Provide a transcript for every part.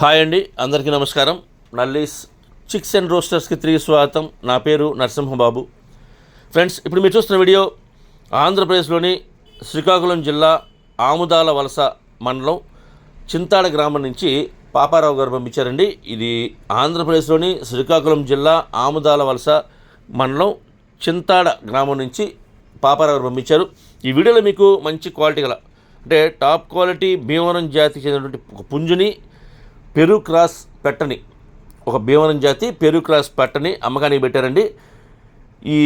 Hi అండి అందరికీ నమస్కారం. నల్లీస్ చిక్స్ అండ్ రోస్టర్స్కి తిరిగి స్వాగతం. నా పేరు నరసింహబాబు. ఫ్రెండ్స్ ఇప్పుడు మీరు చూస్తున్న వీడియో ఆంధ్రప్రదేశ్లోని శ్రీకాకుళం జిల్లా ఆముదాల వలస మండలం చింతాడ గ్రామం నుంచి పాపారావు గారు పంపించారండి. ఇది ఆంధ్రప్రదేశ్లోని శ్రీకాకుళం జిల్లా ఆముదాల వలస మండలం చింతాడ గ్రామం నుంచి పాపారావు గారు పంపించారు. ఈ వీడియోలో మీకు మంచి క్వాలిటీ గల అంటే టాప్ క్వాలిటీ భీమవరం జాతికి చెందినటువంటి ఒక పుంజుని పెరు క్రాస్ పెట్టని ఒక భీమవరం జాతి పెరు క్రాస్ పెట్టని అమ్మకానికి పెట్టారండి. ఈ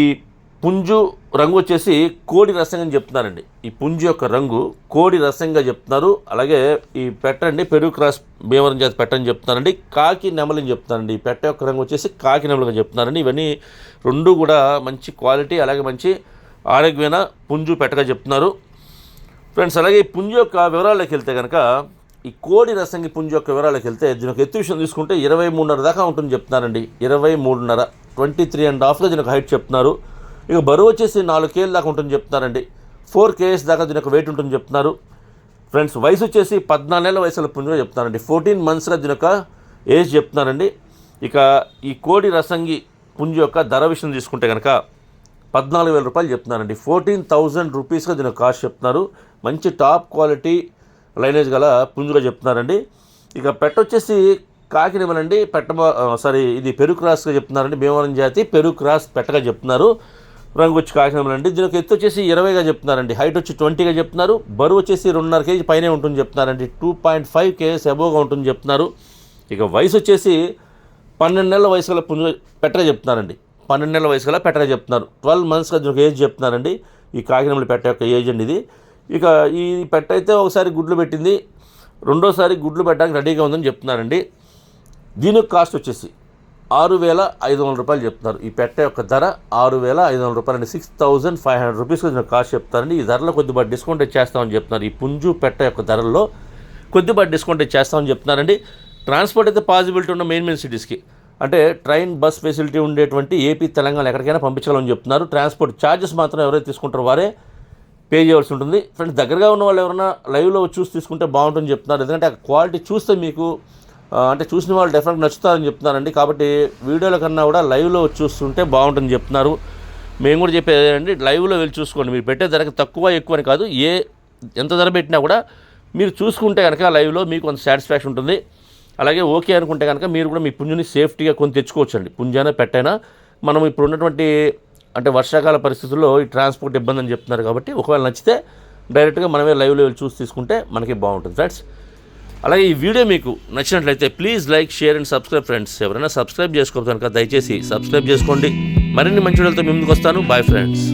పుంజు రంగు వచ్చేసి కోడి రసంగా చెప్తున్నారండి. ఈ పుంజు యొక్క రంగు కోడి రసంగా చెప్తున్నారు. అలాగే ఈ పెట్టండి పెరుగు క్రాస్ భీమవరం జాతి పెట్టని చెప్తున్నారండి. కాకి నెమలని చెప్తున్నారండి. ఈ పెట్ట యొక్క రంగు వచ్చేసి కాకి నెమలుగా చెప్తున్నారండి. ఇవన్నీ రెండు కూడా మంచి క్వాలిటీ అలాగే మంచి ఆరోగ్యమైన పుంజు పెట్టగా చెప్తున్నారు. ఫ్రెండ్స్ అలాగే ఈ పుంజు యొక్క వివరాల్లోకి వెళ్తే కనుక ఈ కోడి రసంగి పుంజు యొక్క వివరాలకు వెళ్తే దీని ఎత్తు విషయం తీసుకుంటే ఇరవై మూడున్నర దాకా ఉంటుంది చెప్తున్నారండి. ఇరవై మూడున్నర ట్వంటీ త్రీ అండ్ హాఫ్గా దీని హైట్ చెప్తున్నారు. ఇక బరువు వచ్చేసి నాలుగు కేజీల దాకా ఉంటుంది చెప్తున్నారండి. ఫోర్ కేజీస్ దాకా దీని యొక్క వెయిట్ ఉంటుంది చెప్తున్నారు. ఫ్రెండ్స్ వయసు వచ్చేసి పద్నాలుగు నెలల వయసులో పుంజుగా చెప్తున్నారండి. ఫోర్టీన్ మంత్స్గా దీని యొక్క ఏజ్ చెప్తున్నారండి. ఇక ఈ కోడి రసంగి పుంజు యొక్క ధర విషయం తీసుకుంటే కనుక పద్నాలుగు వేల రూపాయలు చెప్తున్నారండి. ఫోర్టీన్ థౌజండ్ రూపీస్గా దీని కాస్ట్ చెప్తున్నారు. మంచి టాప్ క్వాలిటీ లైనేజ్ గల పుంజుగా చెప్తున్నారండి. ఇక పెట్ట వచ్చేసి కాకినిమలండి. పెట్ట సారీ ఇది పెరుగు క్రాస్గా చెప్తున్నారండి. భీమవరం జాతి పెరుగు క్రాస్ పెట్టగా చెప్తున్నారు. రంగు వచ్చి కాకినిమలండి. దీనికి ఎత్తు వచ్చేసి ఇరవైగా చెప్తున్నారండి. హైట్ వచ్చి ట్వంటీగా చెప్తున్నారు. బరువు వచ్చేసి రెండున్నర కేజీ పైనే ఉంటుంది చెప్తున్నారండి. టూ పాయింట్ ఫైవ్ కేజీస్ అబోవ్గా ఉంటుంది చెప్తున్నారు. ఇక వయసు వచ్చేసి పన్నెండు నెలల వయసు గల పుంజు పెట్టగా చెప్తున్నారండి. పన్నెండు నెలల వయసు గల పెట్టగా చెప్తున్నారు. ట్వెల్వ్ మంత్స్గా దీనికి ఏజ్ చెప్తున్నారండి. ఈ కాకినమ్మల పెట్ట యొక్క ఏజ్ అండి ఇది. ఇక ఈ పెట్ట అయితే ఒకసారి గుడ్లు పెట్టింది. రెండోసారి గుడ్లు పెట్టడానికి రెడీగా ఉందని చెప్తున్నారండి. దీని కాస్ట్ వచ్చేసి ఆరు వేల ఐదు వందల రూపాయలు చెప్తున్నారు. ఈ పెట్ట యొక్క ధర ఆరు వేల ఐదు వందల రూపాయలు అండి. సిక్స్ థౌజండ్ ఫైవ్ హండ్రెడ్ రూపీస్కి దీని కాస్ట్ చెప్తారండి. ఈ ధరలో కొద్దిపాటి డిస్కౌంట్ ఇచ్చేస్తామని చెప్తున్నారు. ఈ పుంజు పెట్ట యొక్క ధరల్లో కొద్దిపాటి డిస్కౌంట్ ఇచ్చేస్తామని చెప్తున్నారండి. ట్రాన్స్పోర్ట్ అయితే పాసిబిలిటీ ఉన్న మెయిన్ మెయిన్ సిటీస్కి. అంటే ట్రైన్ బస్ ఫెసిలిటీ ఉండేటువంటి ఏపీ తెలంగాణ ఎక్కడికైనా పంపించాలని చెప్తున్నారు. ట్రాన్స్పోర్ట్ ఛార్జెస్ మాత్రం ఎవరైతే తీసుకుంటారో వారే పే చేయవలసి ఉంటుంది. ఫ్రెండ్స్ దగ్గరగా ఉన్న వాళ్ళు ఎవరైనా లైవ్లో చూసి తీసుకుంటే బాగుంటుందని చెప్తున్నారు. ఎందుకంటే ఆ క్వాలిటీ చూస్తే మీకు అంటే చూసిన వాళ్ళు డెఫినెట్ నచ్చుతారని చెప్తున్నారండి. కాబట్టి వీడియోల కన్నా కూడా లైవ్లో చూస్తుంటే బాగుంటుందని చెప్తున్నారు. మేము కూడా చెప్పేది లైవ్లో వెళ్ళి చూసుకోండి. మీరు పెట్టే ధరకు తక్కువ ఎక్కువ అని కాదు. ఏ ఎంత ధర పెట్టినా కూడా మీరు చూసుకుంటే కనుక లైవ్లో మీకు కొంత సాటిస్ఫాక్షన్ ఉంటుంది. అలాగే ఓకే అనుకుంటే కనుక మీరు కూడా మీ పుంజుని సేఫ్టీగా కొని తెచ్చుకోవచ్చండి. పుంజైనా పెట్టైనా. మనం ఇప్పుడు ఉన్నటువంటి అంటే వర్షాకాల పరిస్థితుల్లో ఈ ట్రాన్స్పోర్ట్ ఇబ్బంది అని చెప్తున్నారు కాబట్టి ఒకవేళ నచ్చితే డైరెక్ట్గా మనమే లైవ్ లెవెల్ చూసి తీసుకుంటే మనకి బాగుంటుంది ఫ్రెండ్స్. అలాగే ఈ వీడియో మీకు నచ్చినట్లయితే please like share and subscribe friends. ఎవరైనా సబ్స్క్రైబ్ చేసుకోవచ్చు కనుక దయచేసి సబ్స్క్రైబ్ చేసుకోండి. మరిన్ని మంచి వీడియోలతో మీ ముందుకు వస్తాను. Bye friends.